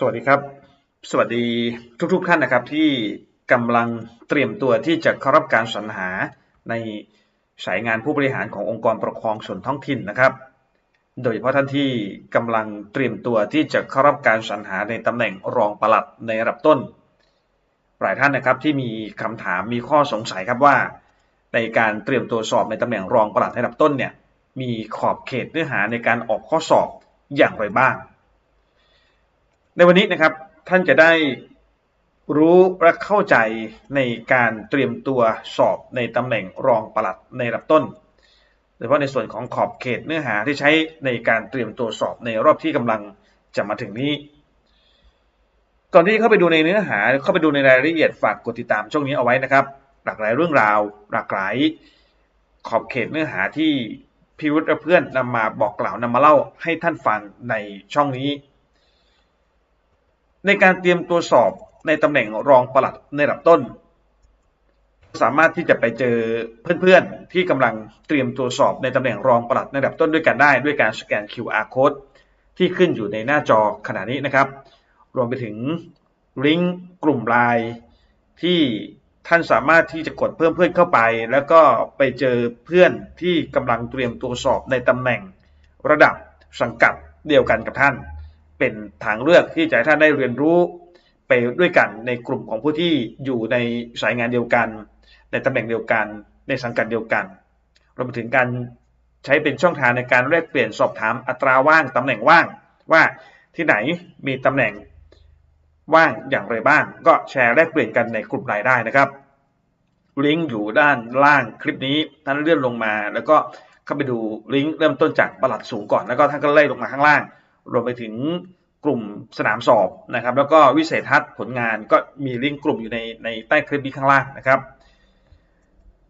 สวัสดีครับ สวัสดีทุกๆท่านนะครับที่กำลังเตรียมตัวที่จะเข้ารับการสรรหาในสายงานผู้บริหารขององค์กรปกครองส่วนท้องถิ่นนะครับ โดยเฉพาะท่านที่กำลังเตรียมตัวที่จะเข้ารับการสรรหาในตำแหน่งรองปลัดในระดับต้น หลายท่านนะครับที่มีคำถามมีข้อสงสัยครับว่า ในการเตรียมตัวสอบในตำแหน่งรองปลัดในระดับต้นเนี่ยมีขอบเขตเนื้อหาในการออกข้อสอบอย่างไรบ้าง ในวันนี้นะครับท่านจะได้รู้และเข้าใจในการเตรียมตัวสอบในตำแหน่งรองปลัดในระดับต้นโดยเฉพาะในส่วนของขอบเขตเนื้อหาที่ใช้ในการเตรียมตัวสอบในรอบที่กำลังจะมาถึงนี้ ก่อนที่เข้าไปดูในเนื้อหาเข้าไปดูในรายละเอียดฝากกดติดตามช่องนี้เอาไว้นะครับ หลากหลายเรื่องราว หลากหลายขอบเขตเนื้อหาที่พิวุฒิและเพื่อนนำมาบอกกล่าวนำมาเล่าให้ท่านฟังในช่องนี้ ในการเตรียมตัวสอบในตำแหน่งรองปลัดในระดับต้น สามารถที่จะไปเจอเพื่อนๆ ที่กำลังเตรียมตัวสอบในตำแหน่งรองปลัดในระดับต้นด้วยกันได้ ด้วยการสแกน QR code ที่ขึ้นอยู่ในหน้าจอขณะนี้นะครับ รวมไปถึงลิงก์กลุ่มไลน์ที่ท่านสามารถที่จะกดเพิ่มเพื่อนเข้าไป แล้วก็ไปเจอเพื่อนที่กำลังเตรียมตัวสอบในตำแหน่งระดับสังกัดเดียวกันกับท่าน เป็นทางเลือกที่จะให้ท่านได้เรียนรู้ไปด้วยกันในกลุ่มของผู้ที่อยู่ในสายงานเดียวกัน ในตำแหน่งเดียวกัน ในสังกัดเดียวกันรวมไปถึงการใช้เป็นช่องทางในการแลกเปลี่ยนสอบถามอัตราว่างตำแหน่งว่าง ว่าที่ไหนมีตำแหน่งว่างอย่างไรบ้าง ก็แชร์แลกเปลี่ยนกันในกลุ่มไลน์ได้นะครับลิงก์อยู่ด้านล่างคลิปนี้ท่านเลื่อนลงมา แล้วก็เข้าไปดูลิงก์เริ่มต้นจากประหลัดสูงก่อนแล้วก็ท่านก็ไล่ลงมาข้างล่าง รวมไปถึงกลุ่มสนามสอบนะครับ แล้วก็วิเศษทัศน์ผลงานก็มีลิงก์กลุ่มอยู่ในในใต้คลิปนี้ข้างล่างนะครับ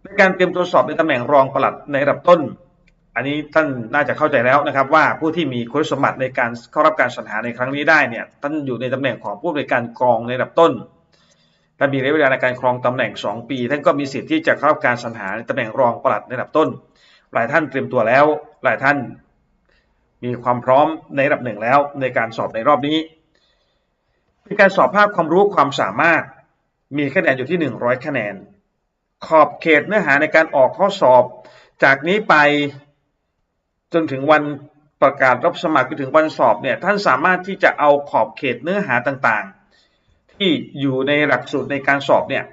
ในการเตรียมตัวสอบในตำแหน่งรองปลัดในระดับต้น อันนี้ท่านน่าจะเข้าใจแล้วนะครับ ว่าผู้ที่มีคุณสมบัติในการเข้ารับการสรรหาในครั้งนี้ได้เนี่ยท่านอยู่ในตำแหน่งของผู้บริการกองในระดับต้นถ้ามีระยะเวลาในการครองตำแหน่ง 2 ปี ท่านก็มีสิทธิ์ที่จะเข้ารับการสรรหาในตำแหน่งรองปลัดในระดับต้น หลายท่านเตรียมตัวแล้ว หลายท่าน มีความพร้อมในระดับหนึ่งแล้วในการสอบในรอบนี้เป็นการสอบภาพความรู้ความสามารถ มีคะแนนอยู่ที่ 100 คะแนน ขอบเขตเนื้อหาในการออกข้อสอบ จากนี้ไปจนถึงวันประกาศรับสมัครไปถึงวันสอบเนี่ยท่านสามารถที่จะเอาขอบเขตเนื้อหาต่างๆ ที่อยู่ในหลักสูตรในการสอบเนี่ย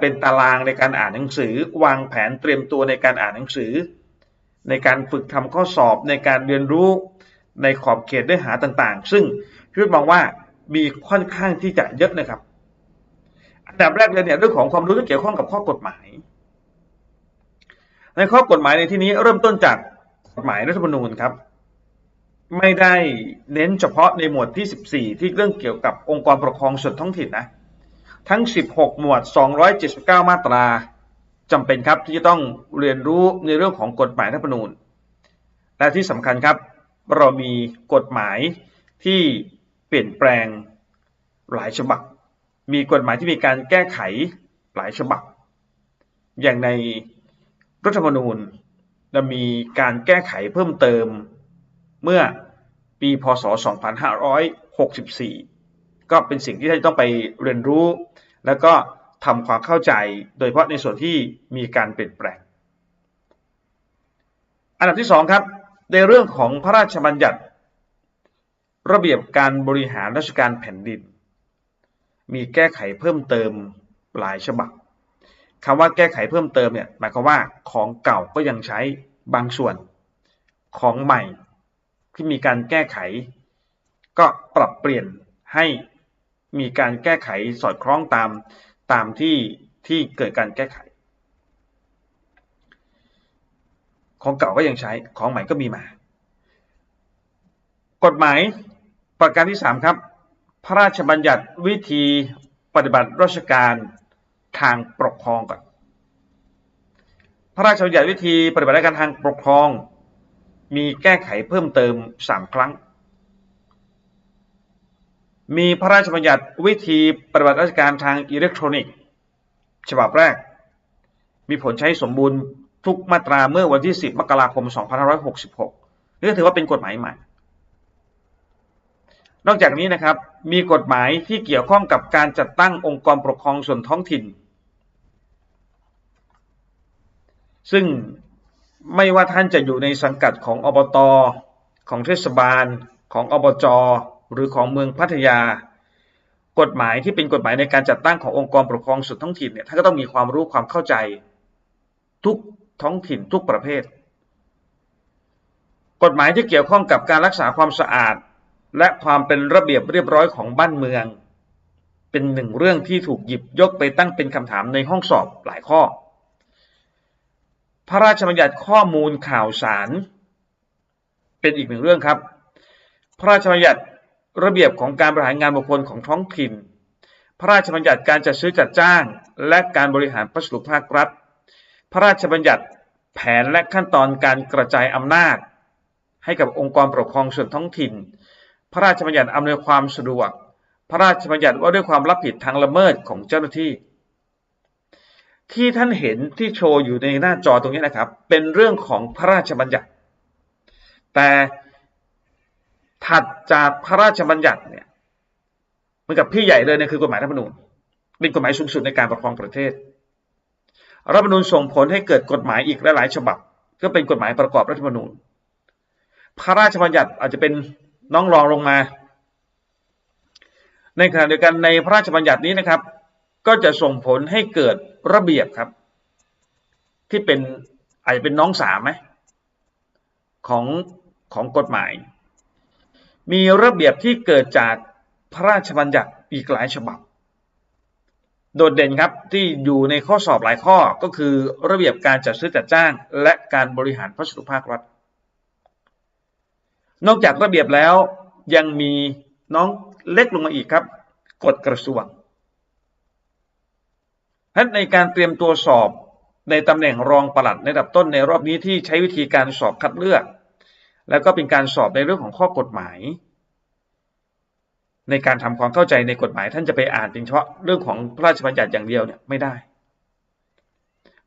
เป็นตารางในการอ่านหนังสือ วางแผนเตรียมตัวในการอ่านหนังสือ ในการฝึกทำข้อสอบในการเรียนรู้ในขอบเขตเนื้อหาต่างๆ ซึ่งพี่มองว่ามีค่อนข้างที่จะเยอะนะครับ อันดับแรกเลยเนี่ยเรื่องของความรู้ที่เกี่ยวข้องกับข้อกฎหมาย ในข้อกฎหมายในที่นี้เริ่มต้นจากกฎหมายรัฐธรรมนูญครับ ไม่ได้เน้นเฉพาะในหมวดที่ 14 ที่เรื่องเกี่ยวกับองค์กรปกครองส่วนท้องถิ่นนะ ทั้ง 16 หมวด 279 มาตรา จำเป็นครับที่จะต้องเรียนรู้ในเรื่องของกฎหมายรัฐธรรมนูญ และที่สำคัญครับ เรามีกฎหมายที่เปลี่ยนแปลงหลายฉบับ มีกฎหมายที่มีการแก้ไขหลายฉบับ อย่างในรัฐธรรมนูญจะมีการแก้ไขเพิ่มเติมเมื่อปีพศ 2564 ก็เป็นสิ่งที่ท่านต้องไปเรียนรู้ แล้วก็ ทำความเข้าใจโดยเฉพาะในส่วนที่มีการเปลี่ยนแปลง อันดับที่สองครับ ในเรื่องของพระราชบัญญัติ ระเบียบการบริหารราชการแผ่นดิน มีแก้ไขเพิ่มเติมหลายฉบับคำว่าแก้ไขเพิ่มเติมเนี่ยหมายความว่าของเก่าก็ยังใช้บางส่วนของใหม่ที่มีการแก้ไข ก็ปรับเปลี่ยนให้มีการแก้ไขสอดคล้องตาม ตามที่ที่เกิดการแก้ไข ของเก่าก็ยังใช้ของใหม่ก็มีมา กฎหมายประการที่ 3 ครับ พระราชบัญญัติวิธีปฏิบัติราชการทางปกครองก่อน พระราชบัญญัติวิธีปฏิบัติราชการทางปกครอง มีแก้ไขเพิ่มเติม 3 ครั้ง มีพระราชบัญญัติวิธีปฏิบัติราชการทางอิเล็กทรอนิกส์ ฉบับแรก มีผลใช้สมบูรณ์ทุกมาตราเมื่อวันที่ 10 มกราคม 2566 นี่ถือว่าเป็นกฎหมายใหม่ นอกจากนี้นะครับ มีกฎหมายที่เกี่ยวข้องกับการจัดตั้งองค์กรปกครองส่วนท้องถิ่น ซึ่งไม่ว่าท่านจะอยู่ในสังกัดของอบต ของเทศบาล ของอบจ หรือของเมืองพัทยา กฎหมายที่เป็นกฎหมายในการจัดตั้งขององค์กรปกครองส่วนท้องถิ่นเนี่ยท่านก็ต้องมีความรู้ความเข้าใจ ทุกท้องถิ่นทุกประเภท กฎหมายที่เกี่ยวข้องกับการรักษาความสะอาด และความเป็นระเบียบเรียบร้อยของบ้านเมือง เป็นหนึ่งเรื่องที่ถูกหยิบยกไปตั้งเป็นคำถามในห้องสอบหลายข้อ พระราชบัญญัติข้อมูลข่าวสารเป็นอีกหนึ่งเรื่องครับ พระราชบัญญัติ ระเบียบของการบริหารงานบุคคลของท้องถิ่น พระราชบัญญัติการจัดซื้อจัดจ้าง และการบริหารพัสดุภาครัฐ พระราชบัญญัติแผนและขั้นตอนการกระจายอำนาจ ให้กับองค์กรปกครองส่วนท้องถิ่น พระราชบัญญัติอำนวยความสะดวก พระราชบัญญัติว่าด้วยความรับผิดทางละเมิดของเจ้าหน้าที่ ที่ท่านเห็นที่โชว์อยู่ในหน้าจอตรงนี้นะครับ เป็นเรื่องของพระราชบัญญัติ แต่ ถัดจากพระราชบัญญัติเนี่ยเหมือนกับพี่ใหญ่เลยเนี่ยคือกฎหมายรัฐธรรมนูญเป็นกฎหมายสูงสุดในการปกครองประเทศ รัฐธรรมนูญส่งผลให้เกิดกฎหมายอีกหลายๆฉบับ ก็เป็นกฎหมายประกอบรัฐธรรมนูญ พระราชบัญญัติอาจจะเป็นน้องรองลงมา ในขณะเดียวกันในพระราชบัญญัตินี้นะครับ ก็จะส่งผลให้เกิดระเบียบครับ ที่เป็นอาจจะเป็นน้องสามไหมของของกฎหมาย มีระเบียบที่เกิดจากพระราชบัญญัติอีกหลายฉบับ โดดเด่นครับที่อยู่ในข้อสอบหลายข้อก็คือระเบียบการจัดซื้อจัดจ้าง และการบริหารพัสดุภาครัฐ นอกจากระเบียบแล้วยังมีน้องเล็กลงมาอีกครับ กฎกระทรวงท่านในการเตรียมตัวสอบในตำแหน่งรองปลัดในระดับต้นในรอบนี้ที่ใช้วิธีการสอบคัดเลือก แล้วก็เป็นการสอบในเรื่องของข้อกฎหมาย ในการทำความเข้าใจในกฎหมาย ท่านจะไปอ่านเฉพาะเรื่องของพระราชบัญญัติอย่างเดียวเนี่ยไม่ได้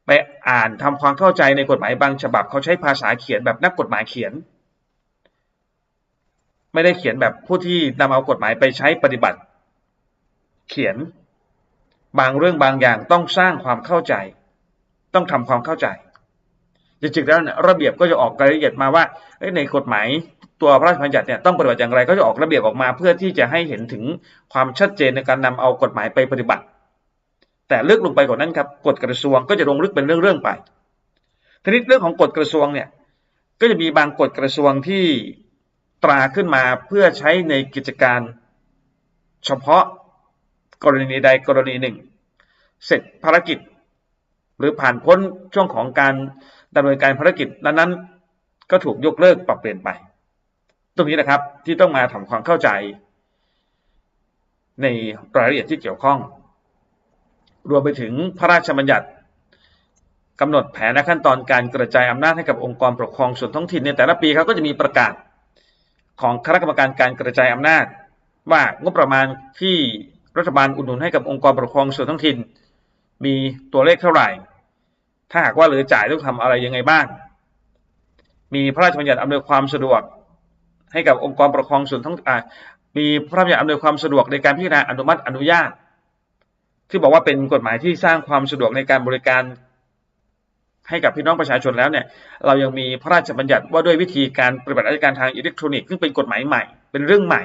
ไปอ่านทำความเข้าใจในกฎหมายบางฉบับเขาใช้ภาษาเขียนแบบนักกฎหมายเขียน ไม่ได้เขียนแบบผู้ที่นำเอากฎหมายไปใช้ปฏิบัติ เขียนบางเรื่องบางอย่างต้องสร้างความเข้าใจ ต้องทำความเข้าใจ จริงๆแล้วเนี่ยระเบียบก็จะออกรายละเอียดมาว่าในกฎหมายตัวพระราชบัญญัติเนี่ยต้องปฏิบัติอย่างไรก็จะออกระเบียบออกมา เพื่อที่จะให้เห็นถึงความชัดเจนในการนำเอากฎหมายไปปฏิบัติ แต่ลึกลงไปกว่านั้นครับกฎกระทรวงก็จะลงลึกเป็นเรื่องๆไปทีนี้เรื่องของกฎกระทรวงเนี่ยก็จะมีบางกฎกระทรวงที่ตราขึ้นมาเพื่อใช้ในกิจการเฉพาะกรณีใดกรณีหนึ่ง เสร็จภารกิจ หรือผ่านพ้นช่วงของการ ดำเนินการภารกิจนั้นๆก็ถูกยกเลิกปรับเปลี่ยนไป ตรงนี้นะครับที่ต้องมาทำความเข้าใจ ในรายละเอียดที่เกี่ยวข้อง รวมไปถึงพระราชบัญญัติกำหนดแผนและขั้นตอนการกระจายอำนาจให้กับองค์กรปกครองส่วนท้องถิ่นในแต่ละปีเขาก็จะมีประกาศของคณะกรรมการการกระจายอำนาจ ว่างบประมาณที่รัฐบาลอุดหนุนให้กับองค์กรปกครองส่วนท้องถิ่น มีตัวเลขเท่าไหร่ ถ้าหากว่าเหลือจ่ายต้องทำอะไรยังไงบ้าง มีพระราชบัญญัติอำนวยความสะดวก ให้กับองค์กรปกครองส่วนท้องอ่ามีพระราชบัญญัติอำนวยความสะดวกในการพิจารณาอนุมัติอนุญาต ที่บอกว่าเป็นกฎหมายที่สร้างความสะดวกในการบริการให้กับพี่น้องประชาชนแล้วเนี่ยเรายังมีพระราชบัญญัติว่าด้วยวิธีการปฏิบัติราชการทางอิเล็กทรอนิกส์ซึ่งเป็นกฎหมายใหม่ เป็นเรื่องใหม่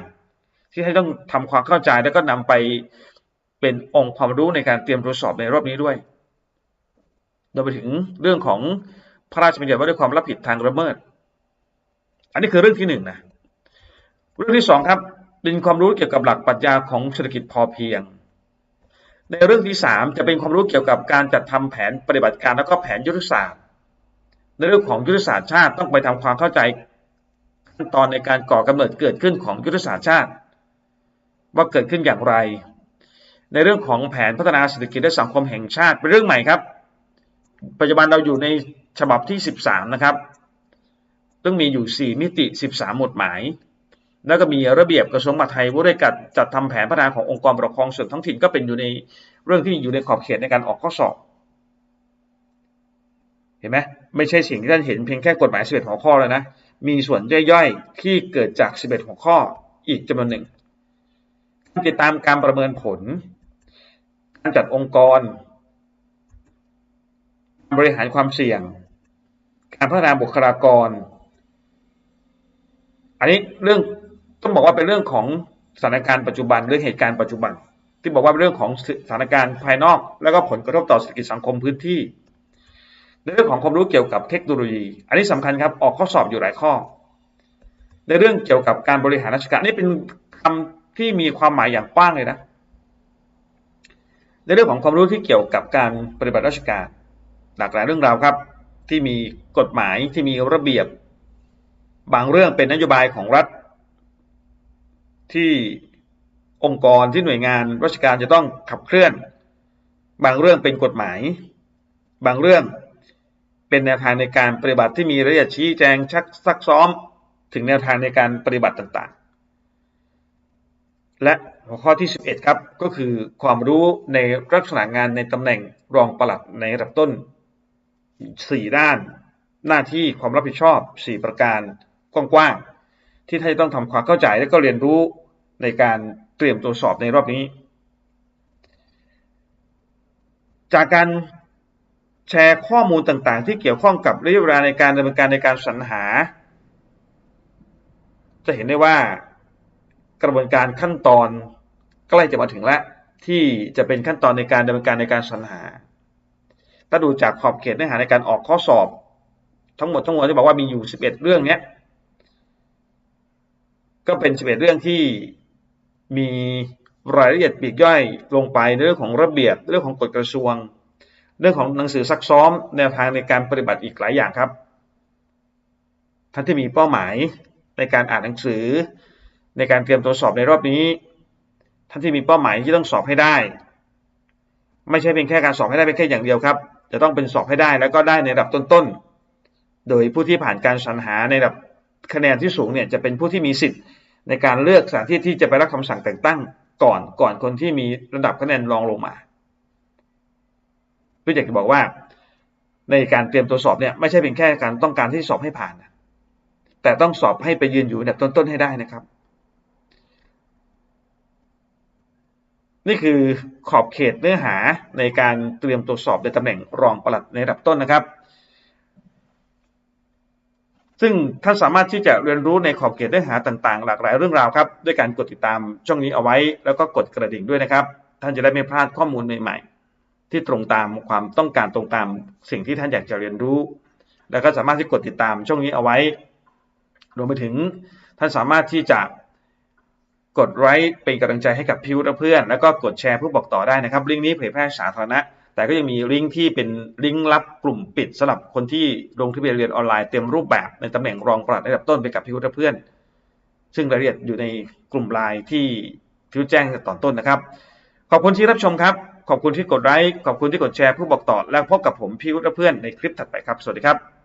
ที่ให้ต้องทำความเข้าใจแล้วก็นำไปเป็นองค์ความรู้ในการเตรียมตรวจสอบในรอบนี้ด้วย โดยไปถึงเรื่องของพระราชบัญญัติว่าด้วยความรับผิดทางละเมิด อันนี้คือเรื่องที่หนึ่งนะเรื่องที่สองครับเป็นความรู้เกี่ยวกับหลักปรัชญาของเศรษฐกิจพอเพียง ในเรื่องที่สามจะเป็นความรู้เกี่ยวกับการจัดทำแผนปฏิบัติการแล้วก็แผนยุทธศาสตร์ ในเรื่องของยุทธศาสตร์ชาติต้องไปทำความเข้าใจขั้นตอนในการก่อกำเนิดเกิดขึ้นของยุทธศาสตร์ชาติ ว่าเกิดขึ้นอย่างไร ในเรื่องของแผนพัฒนาเศรษฐกิจและสังคมแห่งชาติเป็นเรื่องใหม่ครับ ปัจจุบันเราอยู่ในฉบับที่ 13 นะครับต้องมีอยู่ 4 มิติ 13 หมวดหมาย แล้วก็มีระเบียบกระทรวงมหาดไทยว่าด้วยการจัดทำแผนพัฒนาขององค์กรปกครองส่วนท้องถิ่นก็เป็นอยู่ในเรื่องที่อยู่ในขอบเขตในการออกข้อสอบ เห็นไหมไม่ใช่สิ่งที่ท่านเห็นเพียงแค่กฎหมาย 11 หัวข้อแล้วนะ มีส่วนย่อยๆ ที่เกิดจาก 11 หัวข้ออีกจำนวนหนึ่งติดตามการประเมินผล การจัดองค์กร บริหารความเสี่ยง การพัฒนาบุคลากร อันนี้เรื่องต้องบอกว่าเป็นเรื่องของสถานการณ์ปัจจุบันเรื่องเหตุการณ์ปัจจุบัน ที่บอกว่าเป็นเรื่องของสถานการณ์ภายนอก แล้วก็ผลกระทบต่อเศรษฐกิจสังคมพื้นที่ในเรื่องของความรู้เกี่ยวกับเทคโนโลยี อันนี้สำคัญครับออกข้อสอบอยู่หลายข้อ ในเรื่องเกี่ยวกับการบริหารราชการนี่เป็นคำที่มีความหมายอย่างกว้างเลยนะ ในเรื่องของความรู้ที่เกี่ยวกับการปฏิบัติราชการ หลากหลายเรื่องราวครับ ที่มีกฎหมายที่มีระเบียบ บางเรื่องเป็นนโยบายของรัฐ ที่องค์กรที่หน่วยงานราชการจะต้องขับเคลื่อน บางเรื่องเป็นกฎหมาย บางเรื่องเป็นแนวทางในการปฏิบัติที่มีรายละเอียดชี้แจงชักซักซ้อม ถึงแนวทางในการปฏิบัติต่างๆ และหัวข้อที่ 11 ครับ ก็คือความรู้ในลักษณะงานในตำแหน่งรองปลัดในระดับต้น 4ด้าน หน้าที่ความรับผิดชอบ4ประการกว้างๆที่ท่านต้องทำความเข้าใจและก็เรียนรู้ในการเตรียมตัวสอบในรอบนี้ จากการแชร์ข้อมูลต่างๆ ที่เกี่ยวข้องกับระยะเวลาในการดำเนินการในการสรรหา จะเห็นได้ว่ากระบวนการขั้นตอนใกล้จะมาถึงแล้วที่จะเป็นขั้นตอนในการดำเนินการในการสรรหา ถ้าดูจากขอบเขตเนื้อหาในการออกข้อสอบ ทั้งหมดทั้งมวลที่บอกว่ามีอยู่ 11 เรื่องเนี้ยก็เป็น 11 เรื่องที่มีรายละเอียดปีกย่อยลงไปในเรื่องของระเบียบเรื่องของกฎกระทรวง เรื่องของหนังสือซักซ้อม แนวทางในการปฏิบัติอีกหลายอย่างครับท่านที่มีเป้าหมายในการอ่านหนังสือ ในการเตรียมตัวสอบในรอบนี้ ท่านที่มีเป้าหมายที่ต้องสอบให้ได้ ไม่ใช่เพียงแค่การสอบให้ได้เป็นแค่อย่างเดียวครับ จะต้องเป็นสอบให้ได้แล้วก็ได้ในระดับต้นๆ โดยผู้ที่ผ่านการสรรหาในระดับคะแนนที่สูงเนี่ยจะเป็นผู้ที่มีสิทธิ์ในการเลือกสถานที่ที่จะไปรับคำสั่งแต่งตั้งก่อนก่อนคนที่มีระดับคะแนนรองลงมาเพื่ออยากจะบอกว่า ในการเตรียมตัวสอบเนี่ยไม่ใช่เพียงแค่การต้องการที่สอบให้ผ่าน แต่ต้องสอบให้ไปยืนอยู่ในดับต้นๆให้ได้นะครับ นี่คือขอบเขตเนื้อหาในการเตรียมตัวสอบในตำแหน่งรองปลัดในระดับต้นนะครับ ซึ่งท่านสามารถที่จะเรียนรู้ในขอบเขตเนื้อหาต่างๆ หลากหลายเรื่องราวครับ ด้วยการกดติดตามช่องนี้เอาไว้ แล้วก็กดกระดิ่งด้วยนะครับ ท่านจะได้ไม่พลาดข้อมูลใหม่ ๆ ที่ตรงตามความต้องการตรงตามสิ่งที่ท่านอยากจะเรียนรู้ แล้วก็สามารถที่กดติดตามช่องนี้เอาไว้รวมไปถึงท่านสามารถที่จะ กดไลค์เป็นกำลังใจให้กับพิวเพื่อน แล้วก็กดแชร์ผู้บอกต่อได้นะครับ ลิงก์นี้เผยแพร่สาธารณะ แต่ก็ยังมีลิงก์ที่เป็นลิงก์ลับกลุ่มปิดสำหรับคนที่ลงทะเบียนเรียนออนไลน์เต็มรูปแบบในตำแหน่งรองปลัดระดับต้นไปกับพิวเพื่อน ซึ่งรายละเอียดอยู่ในกลุ่มไลน์ที่พิวแจ้งตอนต้นนะครับ ขอบคุณที่รับชมครับ ขอบคุณที่กดไลค์ ขอบคุณที่กดแชร์ผู้บอกต่อ แล้วพบกับผมพิวเพื่อนในคลิปถัดไปครับ สวัสดีครับ